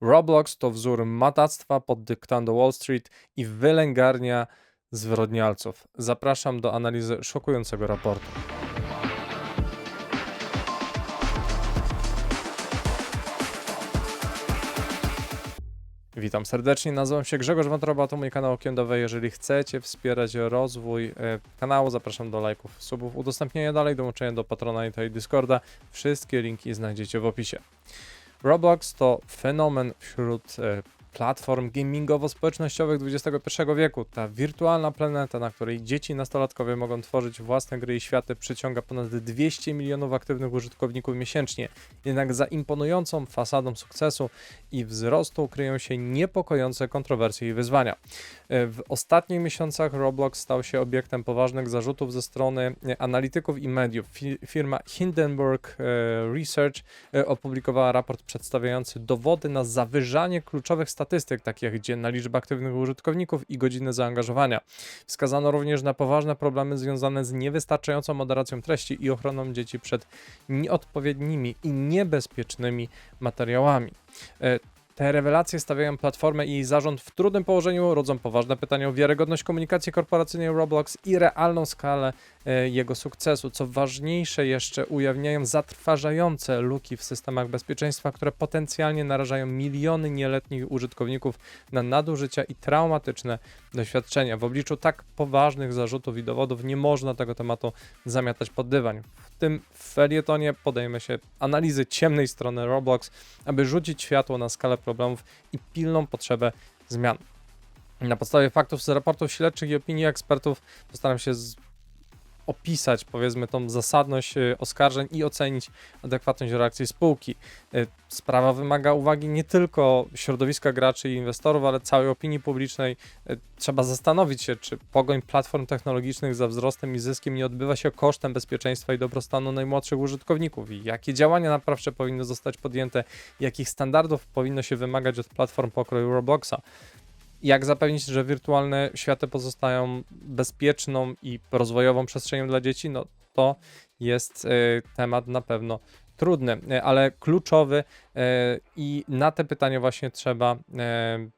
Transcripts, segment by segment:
Roblox to wzór matactwa pod dyktando Wall Street i wylęgarnia zwyrodnialców. Zapraszam do analizy szokującego raportu. Witam serdecznie, nazywam się Grzegorz Wątroba, to mój kanał Okiendowy. Jeżeli chcecie wspierać rozwój e, kanału, zapraszam do lajków, subów, udostępnienia dalej, dołączenia do Patronite'a i Discorda. Wszystkie linki znajdziecie w opisie. Roblox to fenomen wśród e, platform gamingowo-społecznościowych XXI wieku. Ta wirtualna planeta, na której dzieci i nastolatkowie mogą tworzyć własne gry i światy, przyciąga ponad 200 milionów aktywnych użytkowników miesięcznie. Jednak za imponującą fasadą sukcesu i wzrostu kryją się niepokojące kontrowersje i wyzwania. W ostatnich miesiącach Roblox stał się obiektem poważnych zarzutów ze strony e, analityków i mediów. Fi- Firma Hindenburg e, Research e, opublikowała raport przedstawiający dowody na zawyżanie kluczowych statystyk, takich jak dzienna liczba aktywnych użytkowników i godziny zaangażowania. Wskazano również na poważne problemy związane z niewystarczającą moderacją treści i ochroną dzieci przed nieodpowiednimi i niebezpiecznymi materiałami. Te rewelacje stawiają platformę i jej zarząd w trudnym położeniu, rodzą poważne pytania o wiarygodność komunikacji korporacyjnej Roblox i realną skalę e, jego sukcesu. Co ważniejsze, jeszcze ujawniają zatrważające luki w systemach bezpieczeństwa, które potencjalnie narażają miliony nieletnich użytkowników na nadużycia i traumatyczne doświadczenia. W obliczu tak poważnych zarzutów i dowodów nie można tego tematu zamiatać pod dywan. Tym felietonie podejmę się analizy ciemnej strony Roblox, aby rzucić światło na skalę problemów i pilną potrzebę zmian. Na podstawie faktów z raportów śledczych i opinii ekspertów postaram się. Opisać, powiedzmy, tą zasadność y, oskarżeń i ocenić adekwatność reakcji spółki. Y, Sprawa wymaga uwagi nie tylko środowiska graczy i inwestorów, ale całej opinii publicznej. Y, Trzeba zastanowić się, czy pogoń platform technologicznych za wzrostem i zyskiem nie odbywa się kosztem bezpieczeństwa i dobrostanu najmłodszych użytkowników i jakie działania naprawcze powinny zostać podjęte, jakich standardów powinno się wymagać od platform pokroju Robloxa. Jak zapewnić, że wirtualne światy pozostają bezpieczną i rozwojową przestrzenią dla dzieci? No to jest y, temat na pewno trudny, y, ale kluczowy y, i na te pytania właśnie trzeba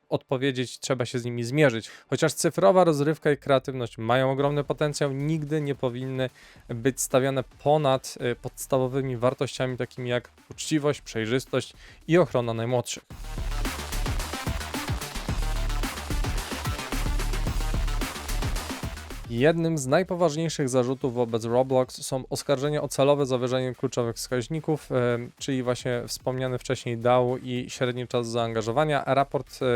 odpowiedzieć, trzeba się z nimi zmierzyć. Chociaż cyfrowa rozrywka i kreatywność mają ogromny potencjał, nigdy nie powinny być stawiane ponad podstawowymi wartościami takimi jak uczciwość, przejrzystość i ochrona najmłodszych. Jednym z najpoważniejszych zarzutów wobec Roblox są oskarżenia o celowe zawyżenie kluczowych wskaźników, e, czyli właśnie wspomniany wcześniej DAO i średni czas zaangażowania. Raport e,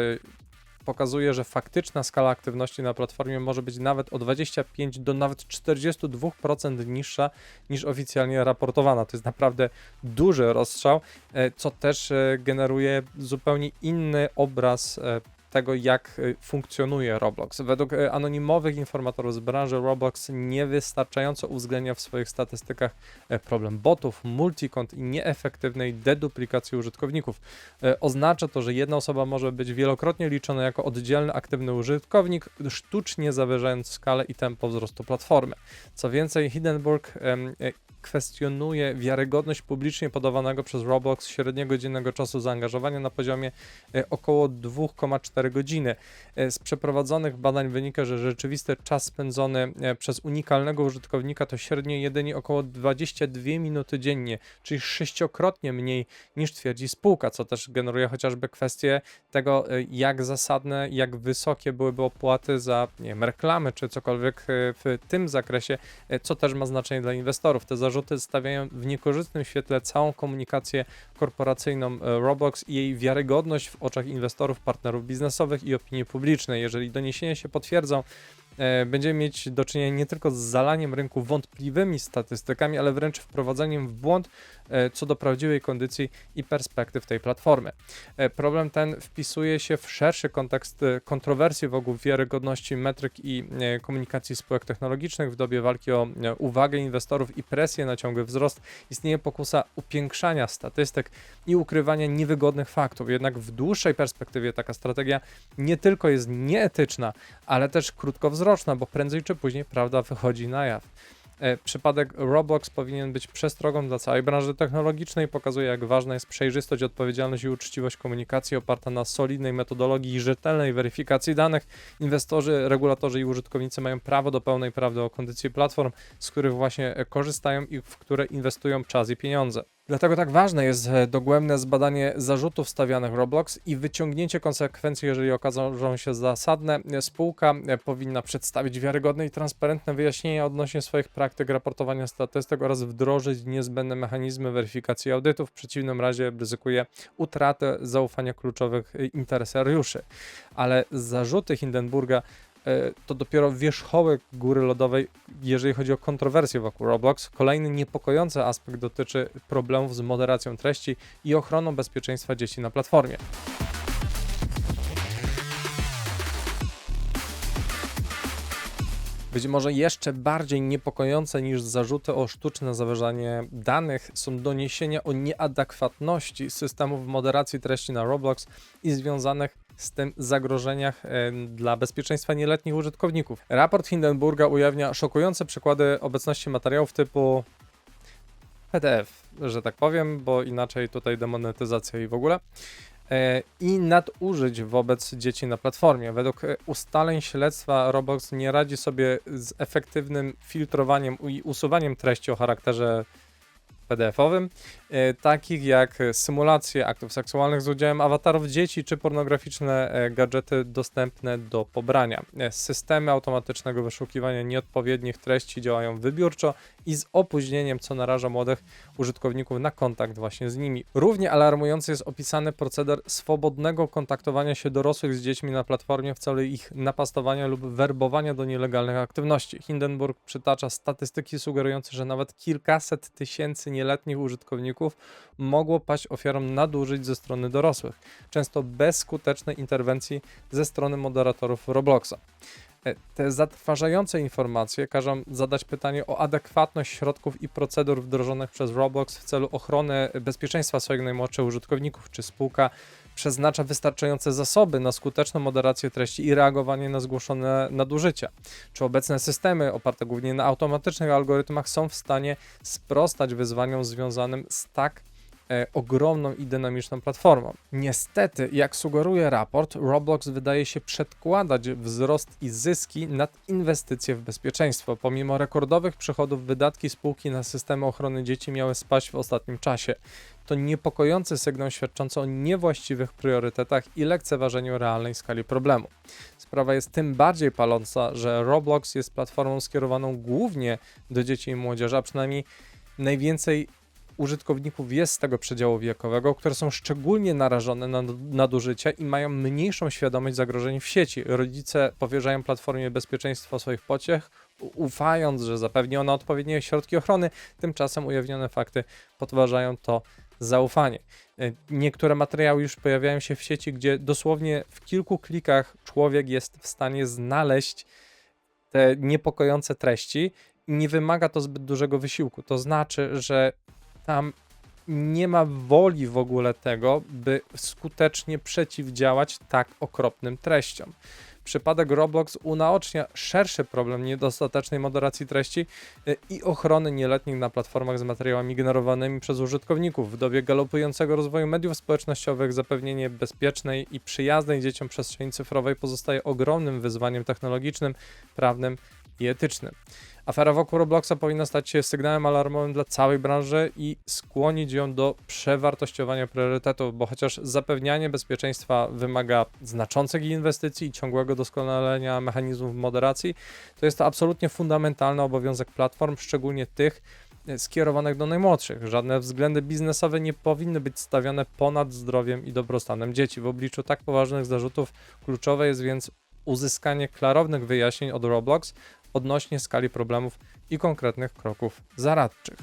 pokazuje, że faktyczna skala aktywności na platformie może być nawet o 25 do nawet 42% niższa niż oficjalnie raportowana. To jest naprawdę duży rozstrzał, e, co też generuje zupełnie inny obraz tego, jak y, funkcjonuje Roblox. Według y, anonimowych informatorów z branży Roblox niewystarczająco uwzględnia w swoich statystykach e, problem botów, multikont i nieefektywnej deduplikacji użytkowników. E, Oznacza to, że jedna osoba może być wielokrotnie liczona jako oddzielny aktywny użytkownik, sztucznie zawyżając skalę i tempo wzrostu platformy. Co więcej, Hindenburg e, kwestionuje wiarygodność publicznie podawanego przez Roblox średniego dziennego czasu zaangażowania na poziomie około 2,4 godziny. E, Z przeprowadzonych badań wynika, że rzeczywisty czas spędzony e, przez unikalnego użytkownika to średnio jedynie około 22 minuty dziennie, czyli sześciokrotnie mniej niż twierdzi spółka, co też generuje chociażby kwestię tego, e, jak zasadne, jak wysokie byłyby opłaty za nie wiem, reklamy czy cokolwiek w tym zakresie, co też ma znaczenie dla inwestorów. Te zarzuty stawiają w niekorzystnym świetle całą komunikację korporacyjną Roblox i jej wiarygodność w oczach inwestorów, partnerów biznesowych i opinii publicznej. Jeżeli doniesienia się potwierdzą, e, będziemy mieć do czynienia nie tylko z zalaniem rynku wątpliwymi statystykami, ale wręcz wprowadzeniem w błąd co do prawdziwej kondycji i perspektyw tej platformy. E, Problem ten wpisuje się w szerszy kontekst e, kontrowersji wokół wiarygodności metryk i e, komunikacji spółek technologicznych w dobie walki o e, uwagę inwestorów i presję na ciągły wzrost. Istnieje pokusa upiększania statystyk i ukrywania niewygodnych faktów. Jednak w dłuższej perspektywie taka strategia nie tylko jest nieetyczna, ale też krótkowzroczna, bo prędzej czy później prawda wychodzi na jaw. E, Przypadek Roblox powinien być przestrogą dla całej branży technologicznej, pokazuje jak ważna jest przejrzystość, odpowiedzialność i uczciwość komunikacji oparta na solidnej metodologii i rzetelnej weryfikacji danych. Inwestorzy, regulatorzy i użytkownicy mają prawo do pełnej prawdy o kondycji platform, z których właśnie korzystają i w które inwestują czas i pieniądze. Dlatego tak ważne jest dogłębne zbadanie zarzutów stawianych Roblox i wyciągnięcie konsekwencji, jeżeli okażą się zasadne. Spółka powinna przedstawić wiarygodne i transparentne wyjaśnienia odnośnie swoich praktyk raportowania statystyk oraz wdrożyć niezbędne mechanizmy weryfikacji audytów. W przeciwnym razie ryzykuje utratę zaufania kluczowych interesariuszy. Ale zarzuty Hindenburga to dopiero wierzchołek góry lodowej, jeżeli chodzi o kontrowersje wokół Roblox. Kolejny niepokojący aspekt dotyczy problemów z moderacją treści i ochroną bezpieczeństwa dzieci na platformie. Być może jeszcze bardziej niepokojące niż zarzuty o sztuczne zaważanie danych są doniesienia o nieadekwatności systemów moderacji treści na Roblox i związanych z tym zagrożeniach dla bezpieczeństwa nieletnich użytkowników. Raport Hindenburga ujawnia szokujące przykłady obecności materiałów typu PDF, że tak powiem, bo inaczej tutaj demonetyzacja i w ogóle. E, I nadużyć wobec dzieci na platformie. Według e, ustaleń śledztwa Roblox nie radzi sobie z efektywnym filtrowaniem i usuwaniem treści o charakterze PDF-owym, e, takich jak symulacje aktów seksualnych z udziałem awatarów dzieci czy pornograficzne e, gadżety dostępne do pobrania. E, Systemy automatycznego wyszukiwania nieodpowiednich treści działają wybiórczo i z opóźnieniem, co naraża młodych użytkowników na kontakt właśnie z nimi. Równie alarmujący jest opisany proceder swobodnego kontaktowania się dorosłych z dziećmi na platformie w celu ich napastowania lub werbowania do nielegalnych aktywności. Hindenburg przytacza statystyki sugerujące, że nawet kilkaset tysięcy nieletnich użytkowników mogło paść ofiarą nadużyć ze strony dorosłych, często bez skutecznej interwencji ze strony moderatorów Robloxa. E, Te zatrważające informacje każą zadać pytanie o adekwatność środków i procedur wdrożonych przez Roblox w celu ochrony bezpieczeństwa swoich najmłodszych użytkowników. Czy spółka przeznacza wystarczające zasoby na skuteczną moderację treści i reagowanie na zgłoszone nadużycia? Czy obecne systemy oparte głównie na automatycznych algorytmach są w stanie sprostać wyzwaniom związanym z tak ogromną i dynamiczną platformą. Niestety, jak sugeruje raport, Roblox wydaje się przedkładać wzrost i zyski nad inwestycje w bezpieczeństwo. Pomimo rekordowych przychodów, wydatki spółki na systemy ochrony dzieci miały spaść w ostatnim czasie. To niepokojący sygnał świadczący o niewłaściwych priorytetach i lekceważeniu realnej skali problemu. Sprawa jest tym bardziej paląca, że Roblox jest platformą skierowaną głównie do dzieci i młodzieży, a przynajmniej najwięcej użytkowników jest z tego przedziału wiekowego, które są szczególnie narażone na nadużycia i mają mniejszą świadomość zagrożeń w sieci. Rodzice powierzają platformie bezpieczeństwo swoich pociech, ufając, że zapewni ona odpowiednie środki ochrony, tymczasem ujawnione fakty podważają to zaufanie. E, Niektóre materiały już pojawiają się w sieci, gdzie dosłownie w kilku klikach człowiek jest w stanie znaleźć te niepokojące treści i nie wymaga to zbyt dużego wysiłku. To znaczy, że tam nie ma woli w ogóle tego, by skutecznie przeciwdziałać tak okropnym treściom. Przypadek Roblox unaocznia szerszy problem niedostatecznej moderacji treści y, i ochrony nieletnich na platformach z materiałami generowanymi przez użytkowników. W dobie galopującego rozwoju mediów społecznościowych zapewnienie bezpiecznej i przyjaznej dzieciom przestrzeni cyfrowej pozostaje ogromnym wyzwaniem technologicznym, prawnym i etycznym. Afera wokół Robloxa powinna stać się sygnałem alarmowym dla całej branży i skłonić ją do przewartościowania priorytetów, bo chociaż zapewnianie bezpieczeństwa wymaga znaczących inwestycji i ciągłego doskonalenia mechanizmów moderacji, to jest to absolutnie fundamentalny obowiązek platform, szczególnie tych e, skierowanych do najmłodszych. Żadne względy biznesowe nie powinny być stawiane ponad zdrowiem i dobrostanem dzieci. W obliczu tak poważnych zarzutów kluczowe jest więc uzyskanie klarownych wyjaśnień od Roblox odnośnie skali problemów i konkretnych kroków zaradczych.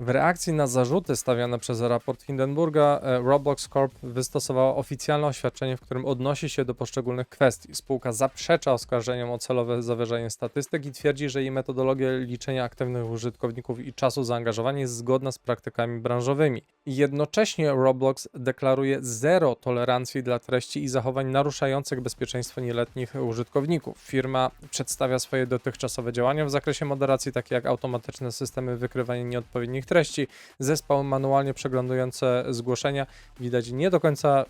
W reakcji na zarzuty stawiane przez raport Hindenburga, e, Roblox Corp wystosowała oficjalne oświadczenie, w którym odnosi się do poszczególnych kwestii. Spółka zaprzecza oskarżeniom o celowe zawyżenie statystyk i twierdzi, że jej metodologia liczenia aktywnych użytkowników i czasu zaangażowania jest zgodna z praktykami branżowymi. Jednocześnie Roblox deklaruje zero tolerancji dla treści i zachowań naruszających bezpieczeństwo nieletnich użytkowników. Firma przedstawia swoje dotychczasowe działania w zakresie moderacji, takie jak automatyczne systemy wykrywania nieodpowiednich treści, zespoły manualnie przeglądujące zgłoszenia, widać nie do końca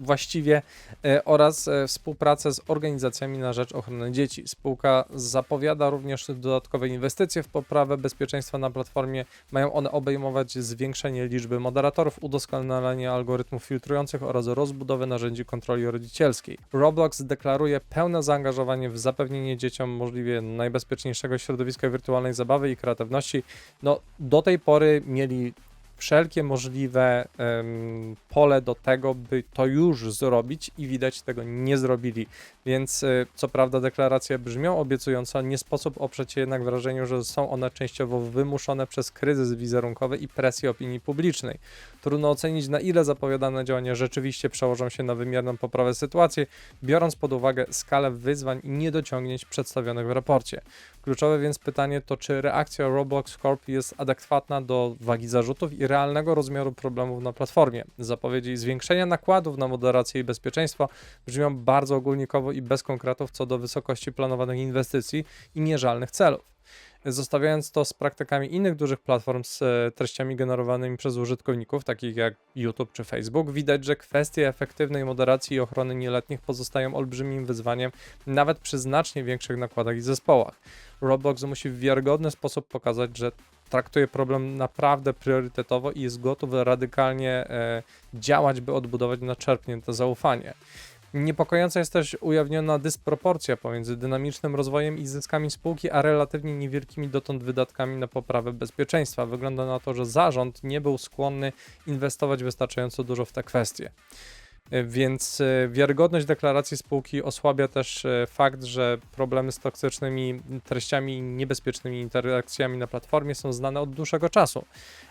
właściwie e, oraz e, współpracę z organizacjami na rzecz ochrony dzieci. Spółka zapowiada również dodatkowe inwestycje w poprawę bezpieczeństwa na platformie. Mają one obejmować zwiększenie liczby moderatorów, udoskonalenie algorytmów filtrujących oraz rozbudowę narzędzi kontroli rodzicielskiej. Roblox deklaruje pełne zaangażowanie w zapewnienie dzieciom możliwie najbezpieczniejszego środowiska wirtualnej zabawy i kreatywności. No, do tej pory mieli wszelkie możliwe em, pole do tego, by to już zrobić i widać tego nie zrobili. Więc e, co prawda deklaracje brzmią obiecująco, nie sposób oprzeć się jednak wrażeniu, że są one częściowo wymuszone przez kryzys wizerunkowy i presję opinii publicznej. Trudno ocenić, na ile zapowiadane działania rzeczywiście przełożą się na wymierną poprawę sytuacji, biorąc pod uwagę skalę wyzwań i niedociągnięć przedstawionych w raporcie. Kluczowe więc pytanie to, czy reakcja Roblox Corp jest adekwatna do wagi zarzutów i realnego rozmiaru problemów na platformie. Zapowiedzi zwiększenia nakładów na moderację i bezpieczeństwo brzmią bardzo ogólnikowo i bez konkretów co do wysokości planowanych inwestycji i mierzalnych celów. Zostawiając to z praktykami innych dużych platform z e, treściami generowanymi przez użytkowników, takich jak YouTube czy Facebook, widać, że kwestie efektywnej moderacji i ochrony nieletnich pozostają olbrzymim wyzwaniem, nawet przy znacznie większych nakładach i zespołach. Roblox musi w wiarygodny sposób pokazać, że traktuje problem naprawdę priorytetowo i jest gotów radykalnie e, działać, by odbudować naczerpnięte zaufanie. Niepokojąca jest też ujawniona dysproporcja pomiędzy dynamicznym rozwojem i zyskami spółki, a relatywnie niewielkimi dotąd wydatkami na poprawę bezpieczeństwa. Wygląda na to, że zarząd nie był skłonny inwestować wystarczająco dużo w te kwestie. Więc e, wiarygodność deklaracji spółki osłabia też e, fakt, że problemy z toksycznymi treściami i niebezpiecznymi interakcjami na platformie są znane od dłuższego czasu,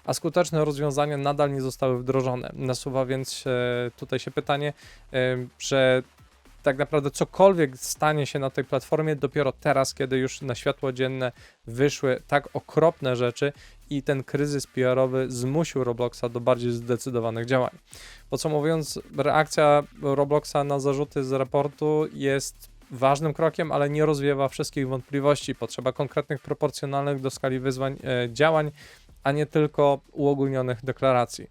a skuteczne rozwiązania nadal nie zostały wdrożone. Nasuwa więc e, tutaj się pytanie, że tak naprawdę cokolwiek stanie się na tej platformie dopiero teraz, kiedy już na światło dzienne wyszły tak okropne rzeczy i ten kryzys PR-owy zmusił Robloxa do bardziej zdecydowanych działań. Podsumowując, reakcja Robloxa na zarzuty z raportu jest ważnym krokiem, ale nie rozwiewa wszystkich wątpliwości. Potrzeba konkretnych, proporcjonalnych do skali wyzwań e, działań, a nie tylko uogólnionych deklaracji.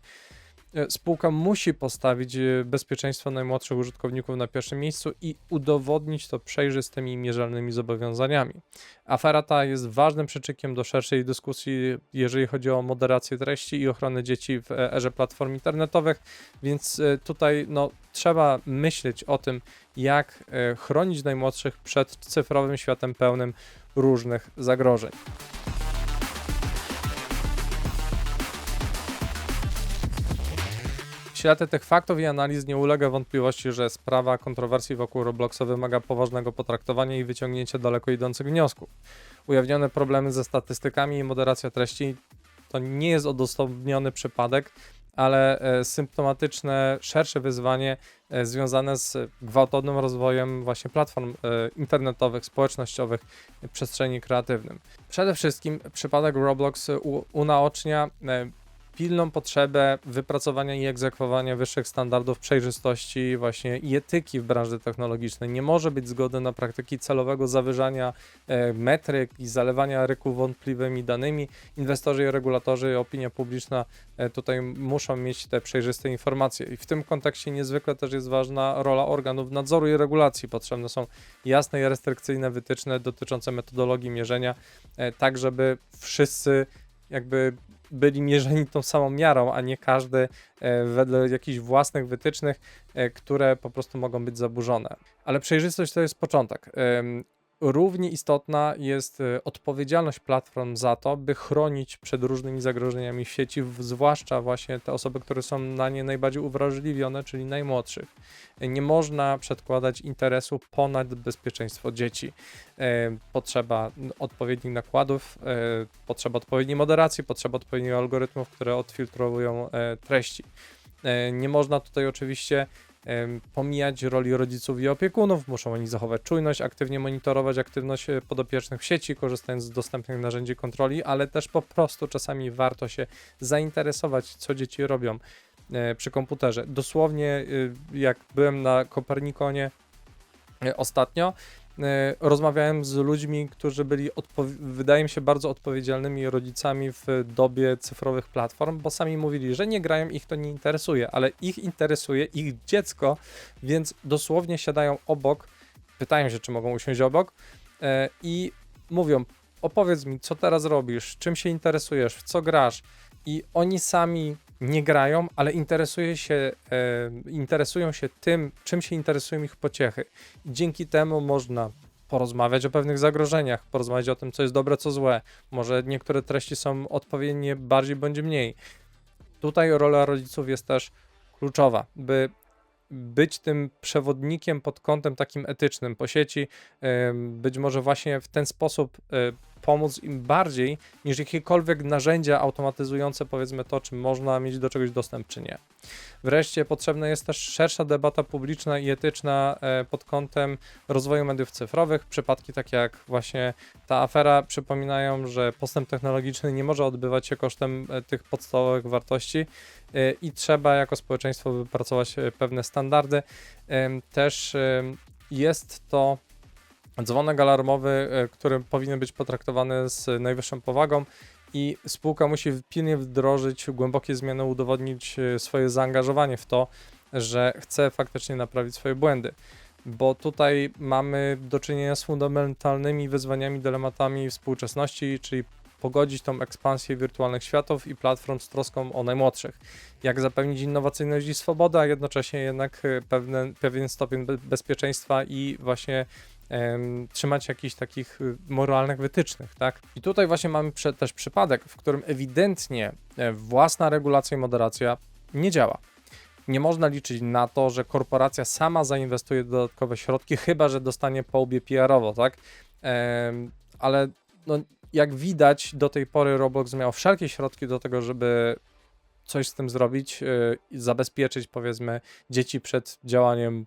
E, Spółka musi postawić e, bezpieczeństwo najmłodszych użytkowników na pierwszym miejscu i udowodnić to przejrzystymi i mierzalnymi zobowiązaniami. Afera ta jest ważnym przyczykiem do szerszej dyskusji, jeżeli chodzi o moderację treści i ochronę dzieci w e, erze platform internetowych, więc tutaj no, trzeba myśleć o tym, jak chronić najmłodszych przed cyfrowym światem pełnym różnych zagrożeń. Świetle tych faktów i analiz nie ulega wątpliwości, że sprawa kontrowersji wokół Robloxa wymaga poważnego potraktowania i wyciągnięcia daleko idących wniosków. Ujawnione problemy ze statystykami i moderacja treści to nie jest odosobniony przypadek, ale e, symptomatyczne, szersze wyzwanie e, związane z gwałtownym rozwojem właśnie platform e, internetowych, społecznościowych, przestrzeni kreatywnym. Przede wszystkim przypadek Roblox unaocznia pilną potrzebę wypracowania i egzekwowania wyższych standardów przejrzystości właśnie i etyki w branży technologicznej. Nie może być zgody na praktyki celowego zawyżania e, metryk i zalewania ryków wątpliwymi danymi. Inwestorzy i regulatorzy, opinia publiczna e, tutaj muszą mieć te przejrzyste informacje. I w tym kontekście niezwykle też jest ważna rola organów nadzoru i regulacji. Potrzebne są jasne i restrykcyjne wytyczne dotyczące metodologii mierzenia, e, tak żeby wszyscy jakby byli mierzeni tą samą miarą, a nie każdy e, wedle jakichś własnych wytycznych, e, które po prostu mogą być zaburzone. Ale przejrzystość to jest początek. Równie istotna jest e, odpowiedzialność platform za to, by chronić przed różnymi zagrożeniami w sieci, zwłaszcza właśnie te osoby, które są na nie najbardziej uwrażliwione, czyli najmłodszych. Nie można przedkładać interesu ponad bezpieczeństwo dzieci. E, Potrzeba odpowiednich nakładów, e, potrzeba odpowiedniej moderacji, potrzeba odpowiednich algorytmów, które odfiltrowują e, treści. Nie można tutaj oczywiście pomijać roli rodziców i opiekunów. Muszą oni zachować czujność, aktywnie monitorować aktywność e, podopiecznych w sieci, korzystając z dostępnych narzędzi kontroli, ale też po prostu czasami warto się zainteresować, co dzieci robią e, przy komputerze. Dosłownie, y, jak byłem na Kopernikonie e, ostatnio, rozmawiałem z ludźmi, którzy byli, wydaje mi się, bardzo odpowiedzialnymi rodzicami w dobie cyfrowych platform, bo sami mówili, że nie grają, ich to nie interesuje, ale ich interesuje ich dziecko, więc dosłownie siadają obok, pytają się, czy mogą usiąść obok e, i mówią, opowiedz mi, co teraz robisz, czym się interesujesz, w co grasz? I oni sami nie grają, ale interesuje się, e, interesują się tym, czym się interesują ich pociechy. Dzięki temu można porozmawiać o pewnych zagrożeniach, porozmawiać o tym, co jest dobre, co złe. Może niektóre treści są odpowiednie bardziej bądź mniej. Tutaj rola rodziców jest też kluczowa, by być tym przewodnikiem pod kątem takim etycznym po sieci, być może właśnie w ten sposób e, pomóc im bardziej niż jakiekolwiek narzędzia automatyzujące powiedzmy to, czy można mieć do czegoś dostęp, czy nie. Wreszcie potrzebna jest też szersza debata publiczna i etyczna e, pod kątem rozwoju mediów cyfrowych. Przypadki takie jak właśnie ta afera przypominają, że postęp technologiczny nie może odbywać się kosztem e, tych podstawowych wartości e, i trzeba jako społeczeństwo wypracować pewne standardy. Też jest to dzwonek alarmowy, e, który powinien być potraktowany z najwyższą powagą i spółka musi pilnie wdrożyć głębokie zmiany, udowodnić e, swoje zaangażowanie w to, że chce faktycznie naprawić swoje błędy. Bo tutaj mamy do czynienia z fundamentalnymi wyzwaniami, dylematami współczesności, czyli pogodzić tą ekspansję wirtualnych światów i platform z troską o najmłodszych. Jak zapewnić innowacyjność i swobodę, a jednocześnie jednak e, pewne, pewien stopień be- bezpieczeństwa i właśnie trzymać jakichś takich y, moralnych wytycznych, tak? I tutaj właśnie mamy też przypadek, w którym ewidentnie e, własna regulacja i moderacja nie działa. Nie można liczyć na to, że korporacja sama zainwestuje dodatkowe środki, chyba że dostanie po łbie PR-owo, tak? Ale no, jak widać, do tej pory Roblox miał wszelkie środki do tego, żeby coś z tym zrobić i zabezpieczyć, powiedzmy, dzieci przed działaniem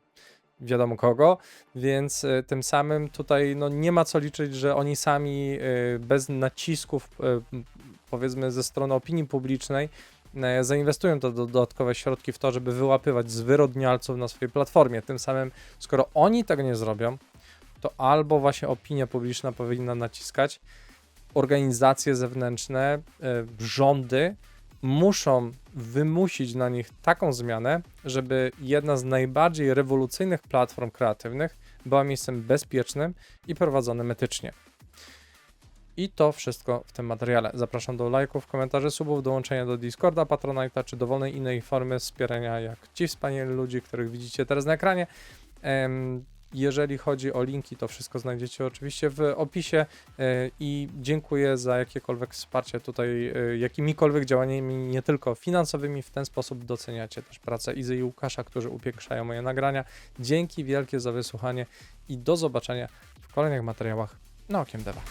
wiadomo kogo, więc y, tym samym tutaj no, nie ma co liczyć, że oni sami y, bez nacisków, m, powiedzmy, ze strony opinii publicznej, zainwestują do, dodatkowe środki w to, żeby wyłapywać zwyrodnialców na swojej platformie. Tym samym, skoro oni tego nie zrobią, to albo właśnie opinia publiczna powinna naciskać, organizacje zewnętrzne, rządy muszą wymusić na nich taką zmianę, żeby jedna z najbardziej rewolucyjnych platform kreatywnych była miejscem bezpiecznym i prowadzonym etycznie. I to wszystko w tym materiale. Zapraszam do lajków, komentarzy, subów, dołączenia do Discorda, Patronite'a czy dowolnej innej formy wspierania, jak ci wspaniali ludzie, których widzicie teraz na ekranie. Em, jeżeli chodzi o linki, to wszystko znajdziecie oczywiście w opisie e, i dziękuję za jakiekolwiek wsparcie tutaj, e, jakimikolwiek działaniami, nie tylko finansowymi. W ten sposób doceniacie też pracę Izy i Łukasza, którzy upiększają moje nagrania. Dzięki wielkie za wysłuchanie i do zobaczenia w kolejnych materiałach na Okiem Deva.